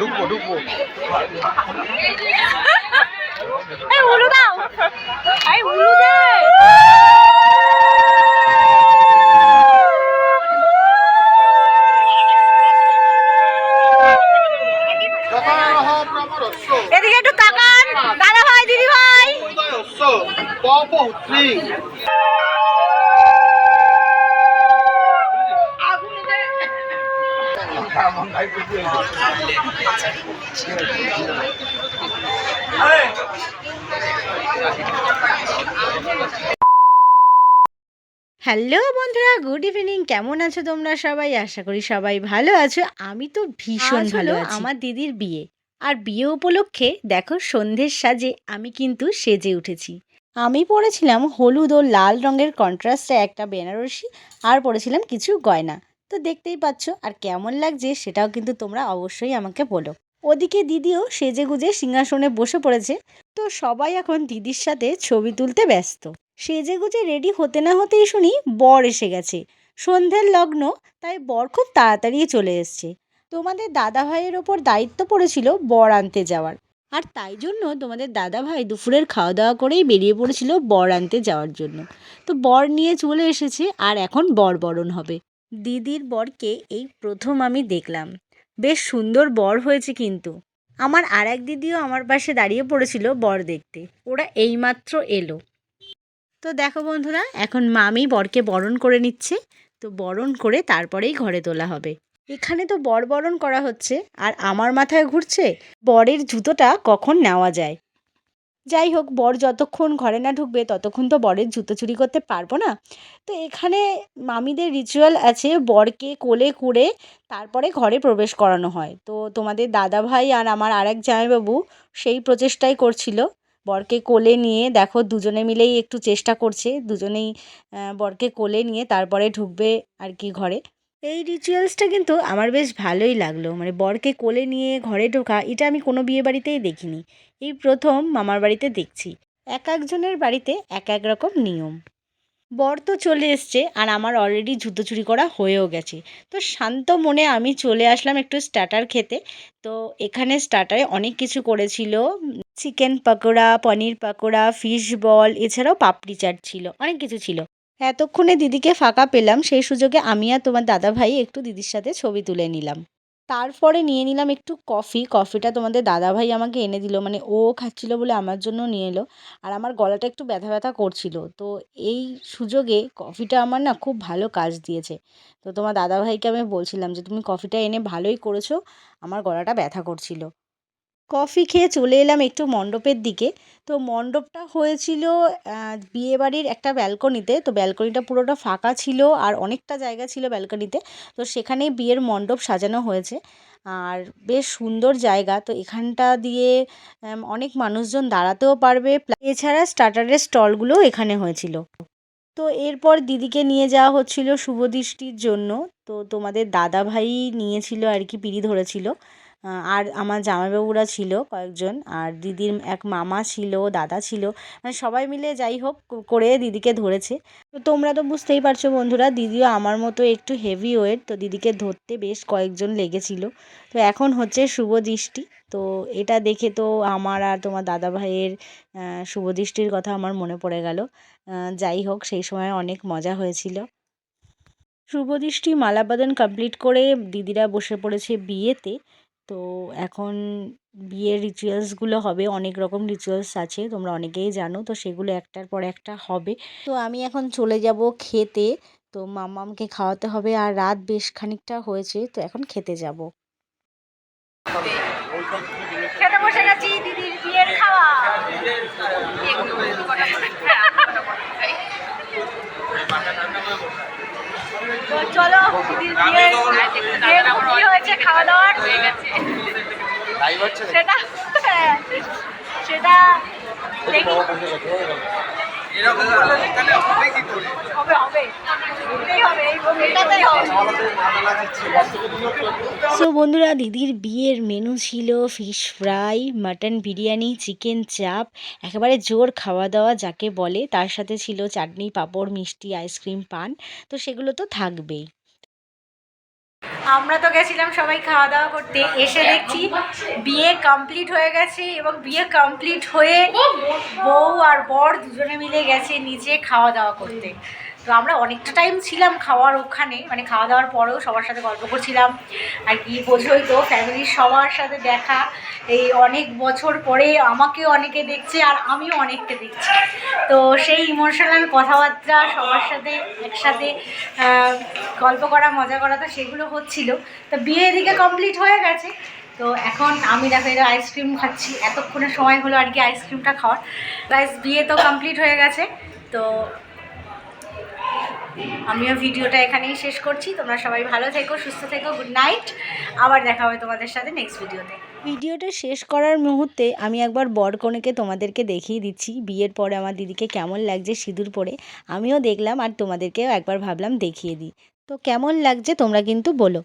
ঢুকবো ঢুকবো এই উলু দাও এই উলু দে এদিকে একটু তাকান। দাদা ভাই দিদি ভাই। উদয়স্য হ্যালো বন্ধুরা গুড ইভিনিং। কেমন আছো তোমরা সবাই? আশা করি সবাই ভালো আছো। আমি তো ভীষণ ভালো আছি। আমার দিদির বিয়ে। আর বিয়ে উপলক্ষে দেখো সন্ধ্যের সাজে আমি কিন্তু সেজে উঠেছি। আমি পরেছিলাম হলুদ ও লাল রঙের কন্ট্রাস্টে একটা বেনারসি আর পরেছিলাম কিছু গয়না। তো দেখতেই পাচ্ছ। আর কেমন লাগছে সেটাও কিন্তু তোমরা অবশ্যই আমাকে বলো। ওদিকে দিদিও সেজে গুজে সিংহাসনে বসে পড়েছে। তো সবাই এখন দিদির সাথে ছবি তুলতে ব্যস্ত। সেজে গুজে রেডি হতে না হতেই শুনি বর এসে গেছে। সন্ধ্যের লগ্ন, তাই বর খুব তাড়াতাড়ি চলে এসছে। তোমাদের দাদা ভাইয়ের ওপর দায়িত্ব পড়েছিল বর আনতে যাওয়ার। আর তাই জন্য তোমাদের দাদা ভাই দুপুরের খাওয়া দাওয়া করেই বেরিয়ে পড়েছিল বর আনতে যাওয়ার জন্য। তো বর নিয়ে চলে এসেছে, আর এখন বর বরণ হবে। দিদির বরকে এই প্রথম আমি দেখলাম। বেশ সুন্দর বর হয়েছে কিন্তু। আমার আর এক দিদিও আমার পাশে দাঁড়িয়ে পড়েছিল বর দেখতে। ওরা এইমাত্র এলো। তো দেখো বন্ধুরা, এখন মামি বরকে বরণ করে নিচ্ছে। তো বরণ করে তারপরেই ঘরে তোলা হবে। এখানে তো বর বরণ করা হচ্ছে, আর আমার মাথায় ঘুরছে, বরের জুতোটা কখন নেওয়া যায়? যাই হোক, বর যতক্ষণ ঘরে না ঢুকবে, ততক্ষণ তো বরের জুতো চুরি করতে পারব না। তো এখানে মামিদের রিচুয়াল আছে, বরকে কোলে করে তারপরে ঘরে প্রবেশ করানো হয়। তো তোমাদের দাদা ভাই আর আমার আরেক জামাইবাবু সেই প্রচেষ্টাই করছিল। বরকে কোলে নিয়ে, দেখো দুজনে মিলেই একটু চেষ্টা করছে। দুজনেই বরকে কোলে নিয়ে তারপরে ঢুকবে আর কি ঘরে। এই রিচুয়ালসটা কিন্তু আমার বেশ ভালোই লাগল। মানে বরকে কোলে নিয়ে ঘরে ঢোকা, এটা আমি কোনো বিয়ে বাড়িতেই দেখিনি। এই প্রথম মামার বাড়িতে দেখছি। এক একজনের বাড়িতে এক এক রকম নিয়ম। বর তো চলে এসছে আর আমার অলরেডি জুতো চুরি করা হয়েও গেছে। তো শান্ত মনে আমি চলে আসলাম একটু স্টার্টার খেতে। তো এখানে স্টার্টারে অনেক কিছু করেছিল। Chicken pakora, paneer pakora fish ball এছাড়াও পাপড়ি চাট ছিল। অনেক কিছু ছিল। এতক্ষণে দিদিকে ফাঁকা পেলাম, সেই সুযোগে আমি আর তোমার দাদা ভাই একটু দিদির সাথে ছবি তুলে নিলাম। তারপরে নিয়ে নিলাম একটু কফি। কফিটা তোমাদের দাদা ভাই আমাকে এনে দিল মানে ও খাচ্ছিল বলে আমার জন্য নিয়ে এলো। আর আমার গলাটা একটু ব্যথা ব্যথা করছিল। তো এই সুযোগে কফিটা আমার না খুব ভালো কাজ দিয়েছে। তো তোমার দাদা ভাইকে আমি বলছিলাম যে, তুমি কফিটা এনে ভালোই করেছ। আমার গলাটা ব্যথা করছিল। কফি খেয়ে চলে এলাম একটু মণ্ডপের দিকে। তো মণ্ডপটা হয়েছিল বিয়েবাড়ির একটা ব্যালকনিতে। তো ব্যালকনিটা পুরোটা ফাঁকা ছিল আর অনেকটা জায়গা ছিল ব্যালকনিতে। তো সেখানেই বিয়ের মণ্ডপ সাজানো হয়েছে। আর বেশ সুন্দর জায়গা। তো এখানটা দিয়ে অনেক মানুষজন দাঁড়াতেও পারবে। এছাড়া স্টার্টারের স্টলগুলোও এখানে হয়েছিল। তো এরপর দিদিকে নিয়ে যাওয়া হচ্ছিল শুভদৃষ্টির জন্য। তো তোমাদের দাদা ভাই নিয়েছিল আর কি, পিড়ি ধরেছিল। আর আমার জামাইবাবুরা ছিল কয়েকজন আর দিদির এক মামা ছিল দাদা ছিল মানে সবাই মিলে যাই হোক করে দিদিকে ধরেছে। তো তোমরা তো বুঝতেই পারছ বন্ধুরা দিদিও আমার মতো একটু হেভি ওয়েট তো দিদিকে ধরতে বেশ কয়েকজন লেগেছিল। তো এখন হচ্ছে শুভ দৃষ্টি তো এটা দেখে তো আমার আর তোমার দাদা ভাইয়ের আহ, শুভ দৃষ্টির কথা আমার মনে পড়ে গেল। যাই হোক সেই সময় অনেক মজা হয়েছিল। শুভদৃষ্টি মালাবাদন কমপ্লিট করে দিদিরা বসে পড়েছে বিয়েতে। তো এখন বিয়ের রিচুয়ালসগুলো হবে, অনেক রকম রিচুয়ালস আছে, তোমরা অনেকেই জানো, তো সেগুলো একটার পর একটা হবে। তো আমি এখন চলে যাব খেতে, তো মামামকে খাওয়াতে হবে, আর রাত বেশ খানিকটা হয়েছে, তো এখন খেতে যাব। খেতে বসে গেছি, দিদির বিয়ের খাওয়া। তো চলো দিদির বিয়ে কি হয়েছে খাওয়া দাওয়ার সেটা হ্যাঁ, সেটা দেখি। হবে হবে এটাই হবে এই এটাতেই হবে সো বন্ধুরা, দিদির বিয়ের মেনু ছিল fish fry mutton biryani chicken chaap একেবারে জোর খাওয়া দাওয়া যাকে বলে। তার সাথে ছিল চাটনি, পাঁপড়, মিষ্টি আইসক্রিম পান। তো সেগুলো তো থাকবেই। আমরা তো গেছিলাম সবাই খাওয়া দাওয়া করতে। এসে দেখছি বিয়ে কমপ্লিট হয়ে গেছে এবং বিয়ে কমপ্লিট হয়ে বউ আর বর দুজনে মিলে গেছে নিচে খাওয়া দাওয়া করতে। তো আমরা অনেকটা টাইম ছিলাম খাওয়ার ওখানে মানে খাওয়া দাওয়ার পরেও সবার সাথে গল্প করছিলাম আর কি বোঝোই তো ফ্যামিলির সবার সাথে দেখা। এই অনেক বছর পরে আমাকেও অনেকে দেখছে আর আমিও অনেককে দেখছি। তো সেই ইমোশনাল কথাবার্তা, সবার সাথে একসাথে গল্প করা, মজা করা তো সেগুলো হচ্ছিল। তো বিয়ে এদিকে কমপ্লিট হয়ে গেছে। তো এখন আমি দেখো এটা আইসক্রিম খাচ্ছি। এতক্ষণের সময় হলো আর কি আইসক্রিমটা খাওয়ার। গাইস বিয়ে তো কমপ্লিট হয়ে গেছে। তো আমিও ভিডিওটা এখানেই শেষ করছি। তোমরা সবাই ভালো থেকো, সুস্থ থেকো, গুড নাইট। আবার দেখা হবে তোমাদের সাথে নেক্সট ভিডিওতে। ভিডিওটা শেষ করার মুহূর্তে আমি একবার বর কনেকে তোমাদেরকে দেখিয়ে দিচ্ছি। বিয়ের পরে আমার দিদিকে কেমন লাগছে সিঁদুর পরে আমিও দেখলাম আর তোমাদেরকেও একবার ভাবলাম দেখিয়ে দিই। তো কেমন লাগছে তোমরা কিন্তু বলো।